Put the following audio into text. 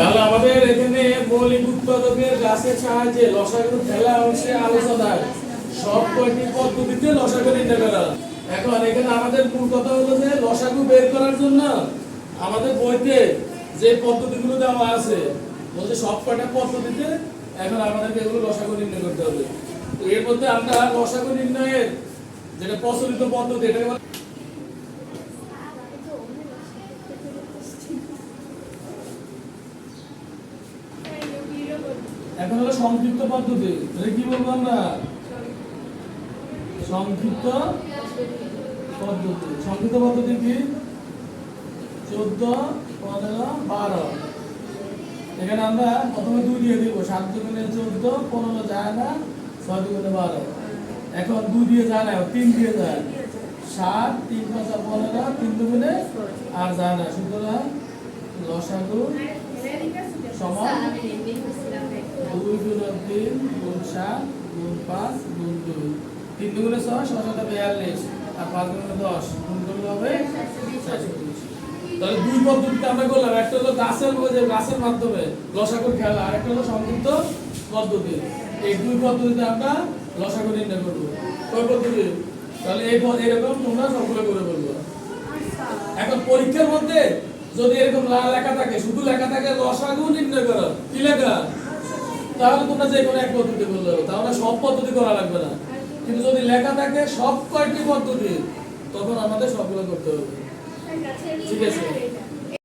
তাহলে আমাদের এখানে মৌলিক উৎপাদকের গাছের সাহায্যে লসাগু খেলা অংশে আলোচনায় সব কয়টি পদ্ধতিতে লসাগু করা এখন এখানে আমাদের মূল কথা হলো যে লসাগু বের করার জন্য আমাদের বইতে যে পদ্ধতিগুলো দেওয়া আছে, বলছে সব কয়টা পদ্ধতিতে এখন আমাদেরকে এগুলো লসাগু নির্ণয় করতে হবে। এর মধ্যে আমরা লসাগু নির্ণয়ের যেটা প্রচলিত পদ্ধতি, এটাকে এখন হলো সংক্ষিপ্ত পদ্ধতি। এটা কি বলব আমরা? সংক্ষিপ্ত পদ্ধতি। সংক্ষিপ্ত পদ্ধতি কি? চোদ্দ, পনেরো, বারো। এখানে আমরা প্রথমে দুই দিয়ে দিব। সাত দুগুণে চোদ্দ, পনেরো যায় না, ছয় দুগুণে বারো। এখন দুই দিয়ে যায় না, তিন দিয়ে যায়। সাত, তিন পাঁচা পনেরো, তিন দুগুণে আর যায় না। সুতরাং লসাগু দুই গুণ তিন গুণ সাত গুণ পাঁচ গুণ দুই। তিন দুগুণে ছয় ছয় বিয়াল্লিশ। আর পাঁচ গুণে দশ, গুণ করলে হবে তাহলে দুই পদ্ধতিতে আমরা করলাম। একটা হলো গাছের গাছের মাধ্যমে লসাগুর খেলা, আর একটা হলো সংযুক্ত পদ্ধতি। এই দুই পদ্ধতিতে আমরা লসাগু নির্ণয় করব। কয় পদ্ধতি? তাহলে এই এরকম তোমরা সবগুলো করে বলব। এখন পরীক্ষার মধ্যে যদি এরকম লাল লেখা থাকে, শুধু লেখা থাকে, লসাগু নির্ণয় করো। কি লেখা? তাহলে তোমরা যে কোনো এক পদ্ধতি করলে তাহলে সব পদ্ধতি করা লাগবে না। কিন্তু যদি লেখা থাকে সব কয়েকটি পদ্ধতি তখন আমাদের সবগুলো করতে হবে। ঠিক আছে